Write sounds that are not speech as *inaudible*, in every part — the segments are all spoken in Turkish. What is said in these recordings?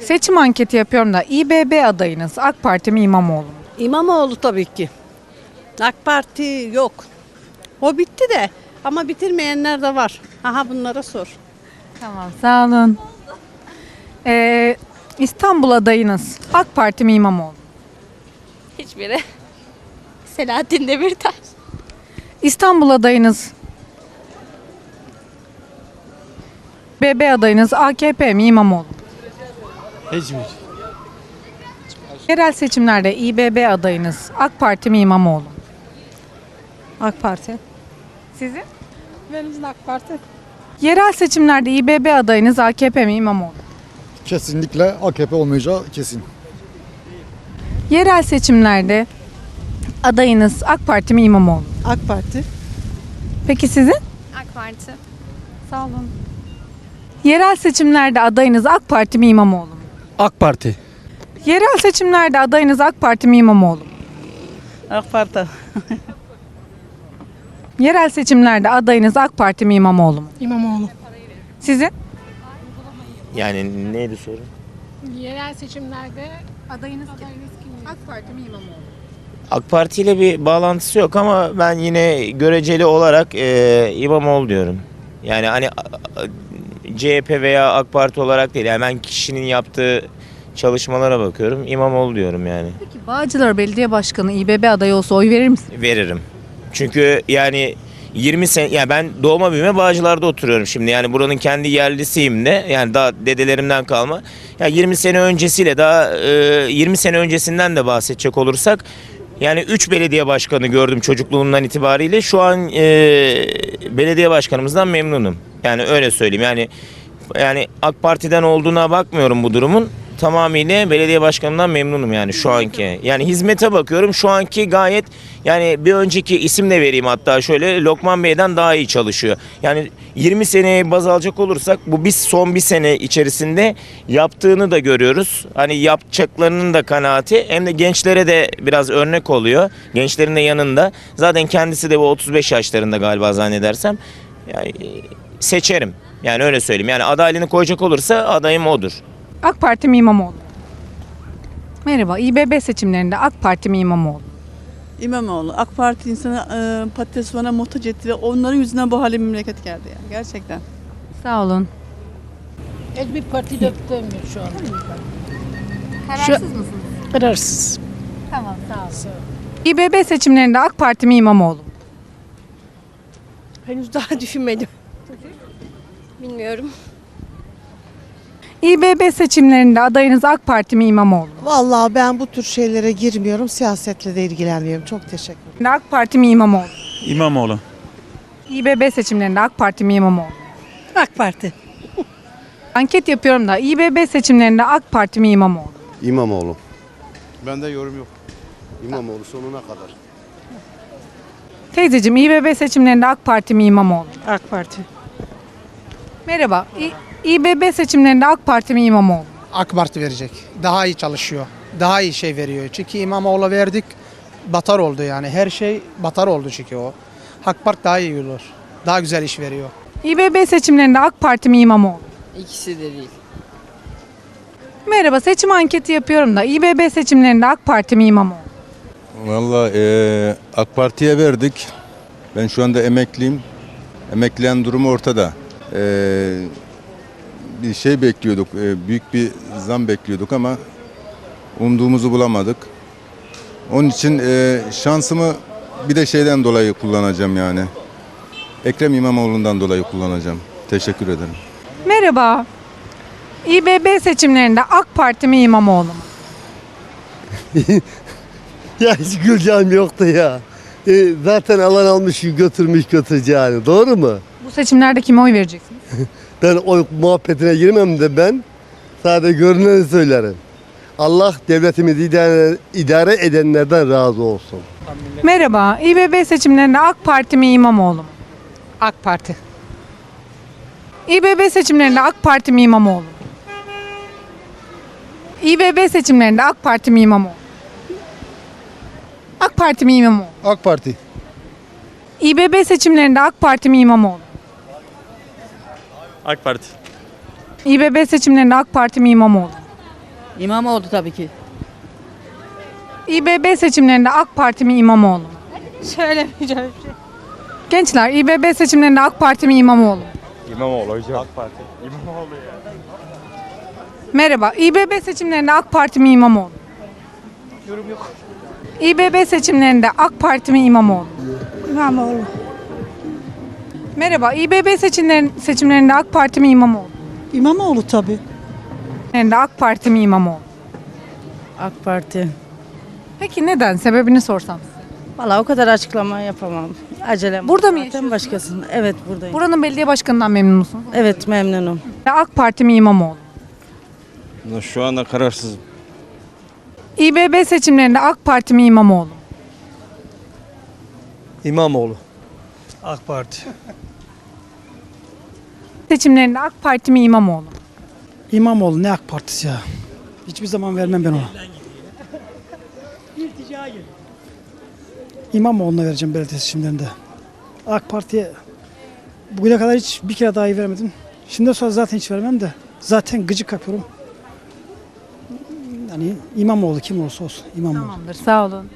Seçim anketi yapıyorum da İBB adayınız AK Parti mi İmamoğlu mu? İmamoğlu tabii ki. AK Parti yok. O bitti de ama bitirmeyenler de var. Aha bunlara sor. Tamam sağ olun. Ee, İstanbul adayınız AK Parti mi İmamoğlu? Hiçbiri. Selahattin Demirtaş. İstanbul adayınız BB adayınız AKP mi İmamoğlu Hiçbir. Yerel seçimlerde İBB adayınız AK Parti mi İmamoğlu mu? AK Parti. Sizin? Benim AK Parti. Yerel seçimlerde İBB adayınız AKP mi İmamoğlu? mu? Kesinlikle AKP olmayacağı kesin. Yerel seçimlerde adayınız AK Parti mi İmamoğlu? mu? AK Parti. Peki sizin? AK Parti. Sağ olun. Yerel seçimlerde adayınız AK Parti mi İmamoğlu? mu? AK Parti. Yerel seçimlerde adayınız AK Parti mi İmamoğlu? mu? AK Parti. *laughs* Yerel seçimlerde adayınız AK Parti mi İmamoğlu mu? İmamoğlu. Sizin? Yani neydi soru? Yerel seçimlerde Adayınız AK Parti mi İmamoğlu? AK Parti ile bir bağlantısı yok ama ben yine göreceli olarak e, İmamoğlu diyorum. Yani hani CHP veya AK Parti olarak değil. Yani ben kişinin yaptığı çalışmalara bakıyorum. İmamoğlu diyorum yani. Peki Bağcılar Belediye Başkanı İBB adayı olsa oy verir misin? Veririm. Çünkü yani 20 sene yani ben doğma büyüme Bağcılar'da oturuyorum şimdi. Yani buranın kendi yerlisiyim de. Yani daha dedelerimden kalma. Ya 20 sene öncesiyle daha e, 20 sene öncesinden de bahsedecek olursak yani 3 belediye başkanı gördüm çocukluğumdan itibariyle. Şu an e, belediye başkanımızdan memnunum. Yani öyle söyleyeyim. Yani yani AK Parti'den olduğuna bakmıyorum bu durumun. Tamamıyla belediye başkanından memnunum yani şu anki. Yani hizmete bakıyorum şu anki gayet yani bir önceki isim de vereyim hatta şöyle Lokman Bey'den daha iyi çalışıyor. Yani 20 seneye baz alacak olursak bu biz son bir sene içerisinde yaptığını da görüyoruz. Hani yapacaklarının da kanaati hem de gençlere de biraz örnek oluyor. Gençlerin de yanında. Zaten kendisi de bu 35 yaşlarında galiba zannedersem. Yani seçerim. Yani öyle söyleyeyim. Yani adaylığını koyacak olursa adayım odur. AK Parti mi İmamoğlu? Merhaba. İBB seçimlerinde AK Parti mi İmamoğlu? İmamoğlu. AK Parti insana e, patates bana muhtaç etti ve onların yüzünden bu hale memleket geldi yani. Gerçekten. Sağ olun. Hiçbir parti de tutamıyor şu an. Kararsız mısınız? Kararsız. Tamam sağ olun. İBB seçimlerinde AK Parti mi İmamoğlu? henüz daha *laughs* düşünmedim. Bilmiyorum. İBB seçimlerinde adayınız AK Parti mi İmamoğlu? mu? Vallahi ben bu tür şeylere girmiyorum. Siyasetle de ilgilenmiyorum. Çok teşekkür ederim. AK Parti mi İmamoğlu? mu? İmamoğlu. İBB seçimlerinde AK Parti mi İmamoğlu? mu? AK Parti. Anket yapıyorum da İBB seçimlerinde AK Parti mi İmamoğlu? mu? İmamoğlu. Bende yorum yok. İmamoğlu sonuna kadar. Teyzeciğim İBB seçimlerinde AK Parti mi İmamoğlu? mu? AK Parti. Merhaba. İ- İBB seçimlerinde AK Parti mi İmamoğlu? AK Parti verecek. Daha iyi çalışıyor. Daha iyi şey veriyor. Çünkü İmamoğlu verdik batar oldu yani. Her şey batar oldu çünkü o. AK Parti daha iyi olur. Daha güzel iş veriyor. İBB seçimlerinde AK Parti mi İmamoğlu? İkisi de değil. Merhaba. Seçim anketi yapıyorum da İBB seçimlerinde AK Parti mi İmamoğlu? Valla eee, AK Parti'ye verdik. Ben şu anda emekliyim. Emekliyen durumu ortada. Eee, bir şey bekliyorduk, eee, büyük bir zam bekliyorduk ama umduğumuzu bulamadık. Onun için eee, şansımı bir de şeyden dolayı kullanacağım yani. Ekrem İmamoğlu'ndan dolayı kullanacağım. Teşekkür ederim. Merhaba. İBB seçimlerinde AK Parti mi İmamoğlu mu? *laughs* Ya hiç güleceğim yoktu ya. E, zaten alan almış götürmüş götüreceğini. Doğru mu? Bu seçimlerde kime oy vereceksiniz? *laughs* Ben o muhabbetine girmem de ben sadece görüneni söylerim. Allah devletimizi idare, idare edenlerden razı olsun. Merhaba. İBB seçimlerinde AK Parti mi İmamoğlu mu? AK Parti. İBB seçimlerinde AK Parti mi İmamoğlu? mu? İBB seçimlerinde AK Parti mi İmamoğlu? AK Parti mi İmamoğlu? AK Parti. İBB seçimlerinde AK Parti mi İmamoğlu? AK Parti. İBB seçimlerinde AK Parti mi İmamoğlu? İmamoğlu tabii ki. İBB seçimlerinde AK Parti mi İmamoğlu mu? Söylemeyeceğim bir şey. Gençler İBB seçimlerinde AK Parti mi İmamoğlu mu? İmamoğlu hocam. AK Parti. İmamoğlu ya. Merhaba. İBB seçimlerinde AK Parti mi İmamoğlu? mu? Yorum yok. İBB seçimlerinde AK Parti mi İmamoğlu? mu? İmamoğlu. Merhaba. İBB seçimlerin, seçimlerinde AK Parti mi İmamoğlu? İmamoğlu tabii. Seçimlerinde AK Parti mi İmamoğlu? AK Parti. Peki neden? Sebebini sorsam size. Valla o kadar açıklama yapamam. Acelem. Burada mı yaşıyorsunuz? başkasının. Evet buradayım. Buranın belediye başkanından memnun musunuz? evet memnunum. AK Parti mi İmamoğlu? Şu anda kararsızım. İBB seçimlerinde AK Parti mi İmamoğlu? İmamoğlu. AK Parti. Seçimlerinde AK Parti mi İmamoğlu? mu? İmamoğlu ne AK Partisi ya. Hiçbir zaman vermem ben ona. *laughs* İmamoğlu'na vereceğim belediye seçimlerinde. AK Parti'ye bugüne kadar hiç bir kere dahi vermedim. Şimdi sonra zaten hiç vermem de. Zaten gıcık yapıyorum. Yani İmamoğlu kim olursa olsun İmamoğlu. Tamamdır. Sağ olun.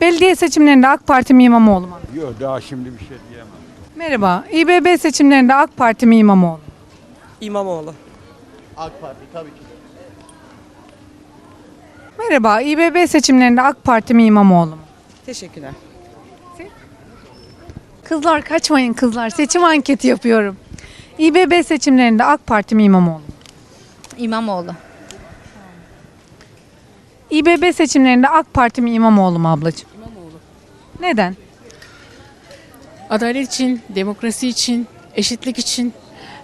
Belediye seçimlerinde AK Parti mi İmamoğlu mu? Yok daha şimdi bir şey diyemem. Merhaba. İBB seçimlerinde AK Parti mi İmamoğlu? İmamoğlu. Merhaba. İBB seçimlerinde AK Parti mi İmamoğlu? mu? Teşekkürler. Kızlar kaçmayın kızlar. Seçim anketi yapıyorum. İBB seçimlerinde AK Parti mi İmamoğlu? mu? İmamoğlu. İBB seçimlerinde AK Parti mi İmamoğlu mu ablacığım? İmamoğlu. Neden? Adalet için, demokrasi için, eşitlik için,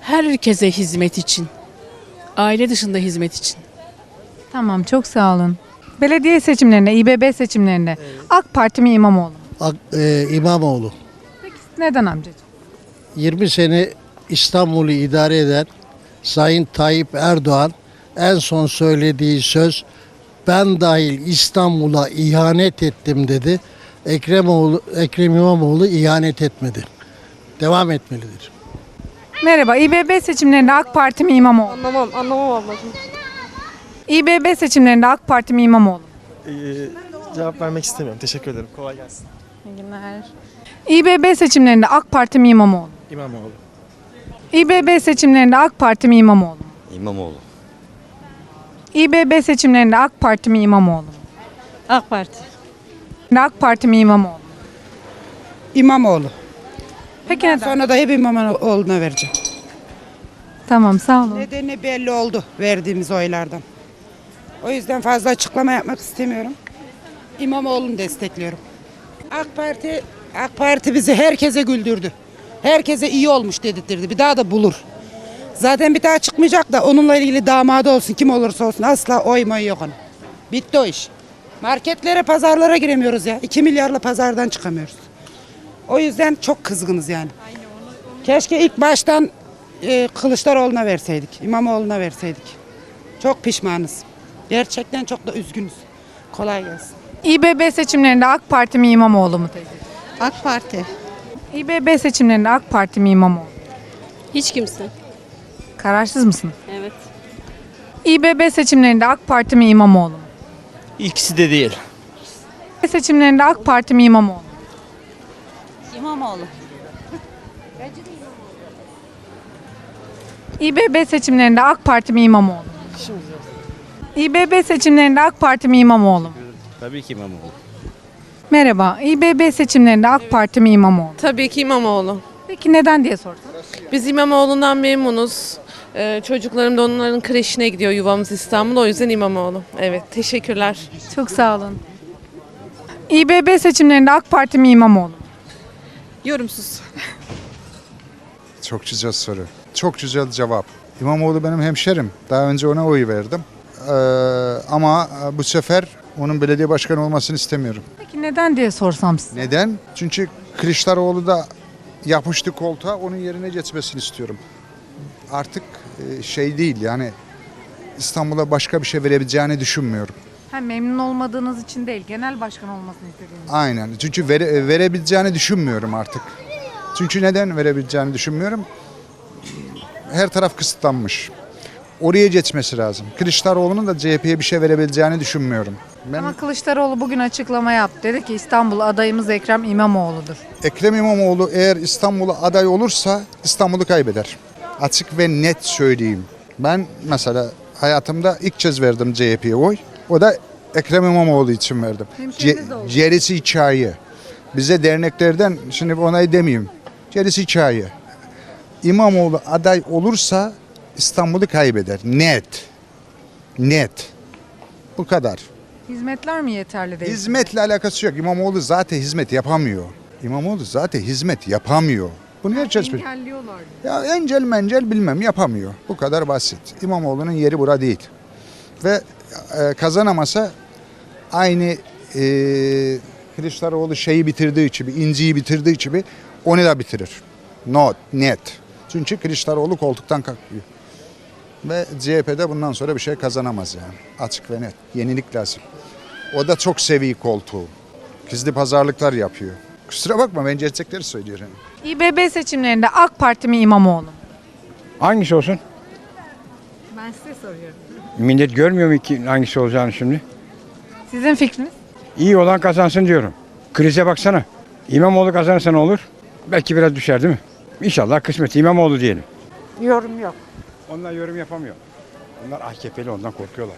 herkese hizmet için. Aile dışında hizmet için. Tamam çok sağ olun. Belediye seçimlerinde, İBB seçimlerinde AK Parti mi İmamoğlu? mu? İmamoğlu. Neden amcacığım? 20 sene İstanbul'u idare eden Sayın Tayyip Erdoğan en son söylediği söz ben dahil İstanbul'a ihanet ettim dedi. Ekremoğlu, Ekrem İmamoğlu ihanet etmedi. Devam etmelidir. Merhaba. İBB seçimlerinde AK Parti mi İmamoğlu? Anlamam, anlamam ablacığım. İBB seçimlerinde AK Parti mi İmamoğlu? cevap vermek istemiyorum. Teşekkür ederim. Kolay gelsin. İyi günler. İBB seçimlerinde AK Parti mi İmamoğlu? İmamoğlu. İBB seçimlerinde AK Parti mi İmamoğlu? İmamoğlu. İBB seçimlerinde AK Parti mi İmamoğlu? AK Parti. AK Parti mi İmamoğlu? İmamoğlu. Peki neden? Sonra da hep İmamoğlu'na vereceğim. Tamam sağ olun. Nedeni belli oldu verdiğimiz oylardan. O yüzden fazla açıklama yapmak istemiyorum. İmamoğlu'nu destekliyorum. AK Parti AK Parti bizi herkese güldürdü. Herkese iyi olmuş dedirtti. Bir daha da bulur. Zaten bir daha çıkmayacak da onunla ilgili damadı olsun kim olursa olsun asla oy moy yok onun. Bitti o iş. Marketlere, pazarlara giremiyoruz ya. 2 milyarla pazardan çıkamıyoruz. O yüzden çok kızgınız yani. Keşke ilk baştan e, Kılıçdaroğlu'na verseydik, İmamoğlu'na verseydik. Çok pişmanız. Gerçekten çok da üzgünüz. Kolay gelsin. İBB seçimlerinde AK Parti mi İmamoğlu mu teyze? AK Parti. İBB seçimlerinde AK Parti mi İmamoğlu? Hiç kimse. Kararsız mısınız? Evet. İBB seçimlerinde AK Parti mi İmamoğlu mu? İkisi de değil. Seçimlerinde AK Parti mi İmamoğlu? İmamoğlu. İBB seçimlerinde AK Parti mi İmamoğlu? İBB seçimlerinde AK Parti mi İmamoğlu? Tabii ki İmamoğlu. Merhaba. İBB seçimlerinde AK Parti mi İmamoğlu? Tabii ki İmamoğlu. Peki neden diye sorsak? Biz İmamoğlu'ndan memnunuz. Ee, çocuklarım da onların kreşine gidiyor yuvamız İstanbul. O yüzden İmamoğlu. Evet, teşekkürler. Çok sağ olun. İBB seçimlerinde AK Parti mi İmamoğlu? Yorumsuz. Çok güzel soru. Çok güzel cevap. İmamoğlu benim hemşerim. Daha önce ona oy verdim. Ee, ama bu sefer onun belediye başkanı olmasını istemiyorum. Peki neden diye sorsam size. Neden? Çünkü Kılıçdaroğlu da yapıştı koltuğa onun yerine geçmesini istiyorum. Artık e, şey değil yani İstanbul'a başka bir şey verebileceğini düşünmüyorum. Ha, memnun olmadığınız için değil, genel başkan olmasını istediğiniz. Aynen. Çünkü vere, verebileceğini düşünmüyorum artık. Çünkü neden verebileceğini düşünmüyorum? Her taraf kısıtlanmış. oraya geçmesi lazım. Kılıçdaroğlu'nun da CHP'ye bir şey verebileceğini düşünmüyorum. Ben Ama Kılıçdaroğlu bugün açıklama yaptı. Dedi ki İstanbul adayımız Ekrem İmamoğlu'dur. Ekrem İmamoğlu eğer İstanbul'a aday olursa İstanbul'u kaybeder. Açık ve net söyleyeyim. Ben mesela hayatımda ilk kez verdim CHP'ye oy. O da Ekrem İmamoğlu için verdim. Oldu. gerisi hikaye. Bize derneklerden şimdi onay demeyeyim. Gerisi hikaye. İmamoğlu aday olursa İstanbul'u kaybeder. Net. Net. Bu kadar. Hizmetler mi yeterli değil? Hizmetle alakası yok. İmamoğlu zaten hizmet yapamıyor. İmamoğlu zaten hizmet yapamıyor. Bunu. Engelliyorlar. Ya encel mencel bilmem yapamıyor. Bu kadar basit. İmamoğlu'nun yeri bura değil. Ve e, kazanamasa aynı e, Kılıçdaroğlu şeyi bitirdiği gibi, inciyi bitirdiği gibi onu da bitirir. Not, net. Çünkü Kılıçdaroğlu koltuktan kalkıyor. Ve CHP'de bundan sonra bir şey kazanamaz yani. Açık ve net. Yenilik lazım. O da çok seviyor koltuğu. Gizli pazarlıklar yapıyor. Kusura bakma ben gerçekleri söylüyorum. İBB seçimlerinde AK Parti mi İmamoğlu mu? Hangisi olsun? Ben size soruyorum. Millet görmüyor mu ki hangisi olacağını şimdi? Sizin fikriniz? İyi olan kazansın diyorum. Krize baksana. İmamoğlu kazanırsa ne olur? Belki biraz düşer değil mi? İnşallah kısmet İmamoğlu diyelim. Yorum yok. Onlar yorum yapamıyor. Onlar AKP'li ondan korkuyorlar.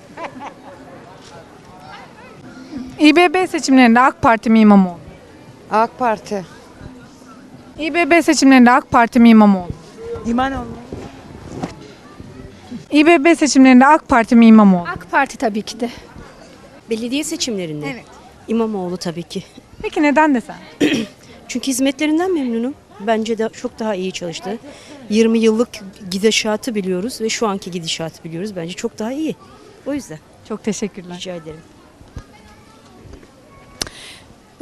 İBB seçimlerinde AK Parti mi İmamoğlu? AK Parti. İBB seçimlerinde AK Parti mi İmamoğlu? İmamoğlu. İBB seçimlerinde AK Parti mi İmamoğlu? AK Parti tabii ki de. Belediye seçimlerinde. Evet. İmamoğlu tabii ki. Peki neden desem? *clears throat* Çünkü hizmetlerinden memnunum. Bence de çok daha iyi çalıştı. 20 yıllık gidişatı biliyoruz ve şu anki gidişatı biliyoruz. Bence çok daha iyi. O yüzden Çok teşekkürler. rica ederim.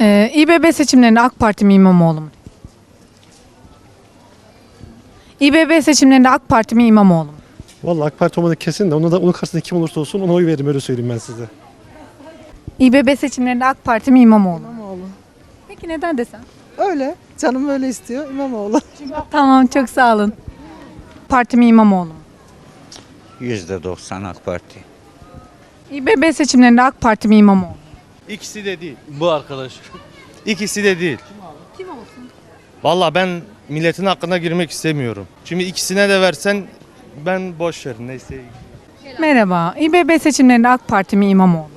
Ee, İBB seçimlerinde AK Parti mi İmamoğlu mu? İBB seçimlerinde AK Parti mi İmamoğlu mu? Vallahi AK Parti olmadı kesin de onu da onun karşısında kim olursa olsun ona oy veririm öyle söyleyeyim ben size. İBB seçimlerinde AK Parti mi İmamoğlu? mu? Peki neden desem? Öyle. Canım öyle istiyor İmamoğlu. *laughs* Tamam çok sağ olun. Parti mi İmamoğlu? mu? %90 AK Parti. İBB seçimlerinde AK Parti mi İmamoğlu? İkisi de değil. Bu arkadaş. *laughs* İkisi de değil. Kim olsun? Vallahi ben milletin hakkına girmek istemiyorum. Şimdi ikisine de versen ben boş verin neyse. Merhaba. İBB seçimlerinde AK Parti mi İmamoğlu?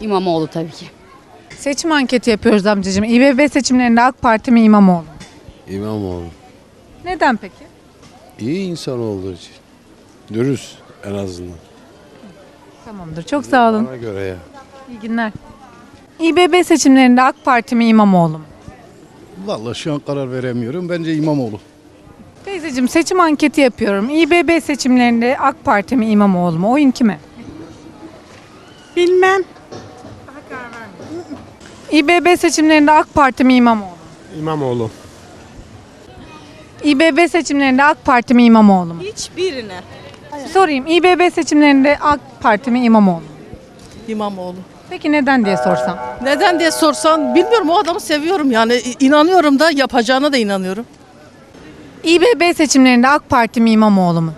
İmamoğlu tabii ki. Seçim anketi yapıyoruz amcacığım. İBB seçimlerinde AK Parti mi İmamoğlu? mu? İmamoğlu. Neden peki? İyi insan olduğu için. Dürüst en azından. Tamamdır. Çok sağ olun. Bana göre ya. İyi günler. İBB seçimlerinde AK Parti mi İmamoğlu? mu? Vallahi şu an karar veremiyorum. Bence İmamoğlu. Teyzeciğim seçim anketi yapıyorum. İBB seçimlerinde AK Parti mi İmamoğlu mu? Oyun kime? Bilmem. İBB seçimlerinde AK Parti mi İmamoğlu? mu? İmamoğlu. İBB seçimlerinde AK Parti mi İmamoğlu mu? Hiçbirine. Sorayım. İBB seçimlerinde AK Parti mi İmamoğlu mu? İmamoğlu. Peki neden diye sorsam. Neden diye sorsan bilmiyorum o adamı seviyorum yani inanıyorum da yapacağına da inanıyorum. İBB seçimlerinde AK Parti mi İmamoğlu mu?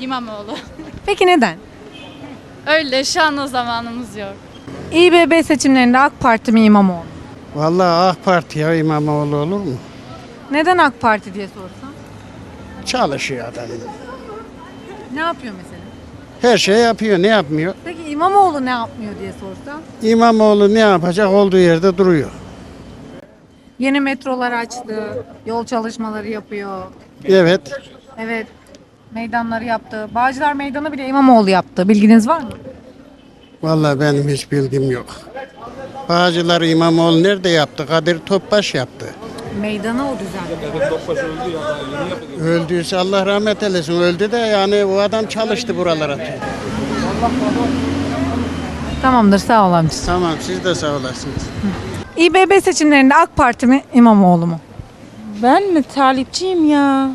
İmamoğlu. Peki neden? Öyle şu an o zamanımız yok. İBB seçimlerinde AK Parti mi İmamoğlu? mu? Vallahi AK Parti ya İmamoğlu olur mu? Neden AK Parti diye sorsam? Çalışıyor adam. Ne yapıyor mesela? Her şey yapıyor ne yapmıyor? Peki İmamoğlu ne yapmıyor diye sorsam? İmamoğlu ne yapacak olduğu yerde duruyor. Yeni metrolar açtı, yol çalışmaları yapıyor. Evet. Evet, meydanları yaptı. Bağcılar Meydanı bile İmamoğlu yaptı. Bilginiz var mı? Vallahi benim hiç bilgim yok. Bağcılar İmamoğlu nerede yaptı? Kadir Topbaş yaptı. Meydanı o düzenledi. Öldüyse Allah rahmet eylesin. Öldü de yani o adam çalıştı buralara. Tamamdır, sağ ol amca. Tamam siz de sağ olasınız. İBB seçimlerinde AK Parti mi, İmamoğlu mu? Ben mi talipçiyim ya?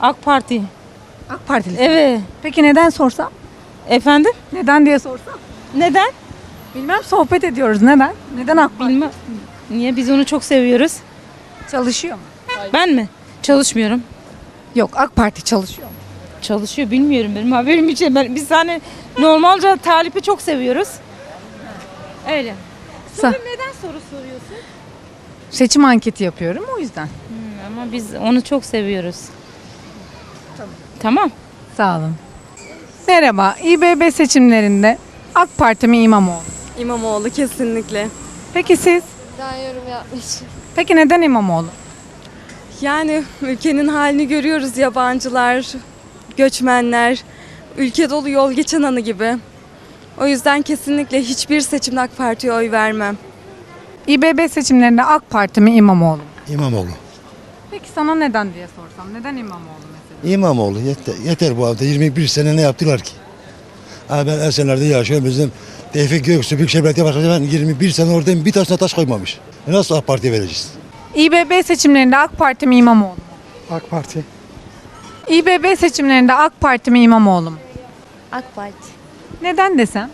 AK Parti. AK Partili. Evet. Peki neden sorsam? Efendim? Neden diye sorsam? Neden? Bilmem sohbet ediyoruz. Neden? Neden AK Parti? Bilmem. Niye biz onu çok seviyoruz? Çalışıyor mu? Ben mi? Çalışmıyorum. Yok, AK Parti çalışıyor mu? çalışıyor bilmiyorum benim haberim hiç. Ben, biz hani normalce Talip'i çok seviyoruz. Öyle. Sa- neden soru soruyorsun? Seçim anketi yapıyorum o yüzden. ama biz onu çok seviyoruz. Tamam. Tamam. Sağ olun. Merhaba. İBB seçimlerinde AK Parti mi İmamoğlu? İmamoğlu kesinlikle. Peki siz? Daha yorum yapmış. Peki neden İmamoğlu? Yani ülkenin halini görüyoruz yabancılar, göçmenler, ülke dolu yol geçen anı gibi. O yüzden kesinlikle hiçbir seçimde AK Parti'ye oy vermem. İBB seçimlerinde AK Parti mi İmamoğlu? mu? İmamoğlu. Peki sana neden diye sorsam. Neden İmamoğlu mesela? İmamoğlu yeter, yeter bu hafta 21 sene ne yaptılar ki? Ha ben Esenler'de yaşıyorum bizim Tevfik Göksu Büyükşehir Belediye Başkanı ben 21 sene oradayım bir taşına taş koymamış. E nasıl AK Parti'ye vereceğiz? İBB seçimlerinde AK Parti mi İmamoğlu? mu? AK Parti. İBB seçimlerinde AK Parti mi İmamoğlu? mu? AK Parti. Neden desem?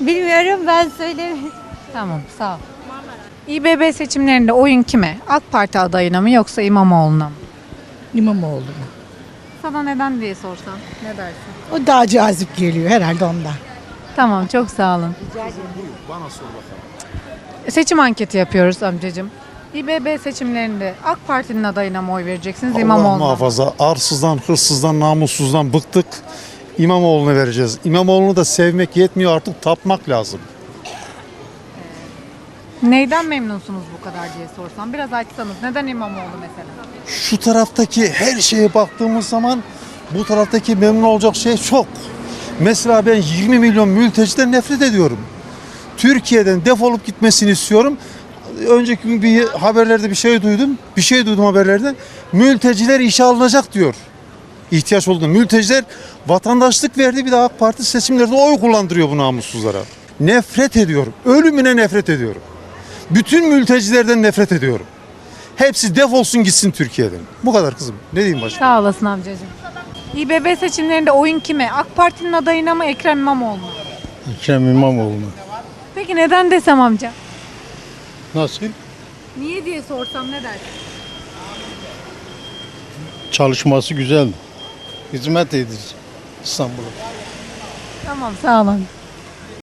Bilmiyorum ben söylemiyorum. Tamam sağ ol. İBB seçimlerinde oyun kime? AK Parti adayına mı yoksa İmamoğlu'na mı? İmamoğlu. Sana neden diye sorsam ne dersin? O daha cazip geliyor herhalde ondan. Tamam çok sağ olun. Seçim anketi yapıyoruz amcacığım. İBB seçimlerinde AK Parti'nin adayına mı oy vereceksiniz İmamoğlu'na mı? muhafaza arsızdan, hırsızdan, namussuzdan bıktık. İmamoğlu'na vereceğiz. İmamoğlu'nu da sevmek yetmiyor artık tapmak lazım. Neyden memnunsunuz bu kadar diye sorsam. Biraz açsanız. Neden İmamoğlu mesela? Şu taraftaki her şeye baktığımız zaman bu taraftaki memnun olacak şey çok. Mesela ben 20 milyon mülteciden nefret ediyorum. Türkiye'den defolup gitmesini istiyorum. Önceki gün bir haberlerde bir şey duydum. Bir şey duydum haberlerde. Mülteciler işe alınacak diyor. İhtiyaç olduğunda. Mülteciler vatandaşlık verdi bir de AK Parti seçimlerde oy kullandırıyor bu namussuzlara. Nefret ediyorum. Ölümüne nefret ediyorum. Bütün mültecilerden nefret ediyorum. Hepsi defolsun gitsin Türkiye'den. Bu kadar kızım. Ne diyeyim başka? Sağ olasın amcacığım. İBB seçimlerinde oyun kime? AK Parti'nin adayına mı Ekrem İmamoğlu mu? Ekrem İmamoğlu. Peki neden desem amca? Nasıl? Niye diye sorsam ne dersin? Çalışması güzel. Hizmet edici İstanbul'a. Tamam sağ olun.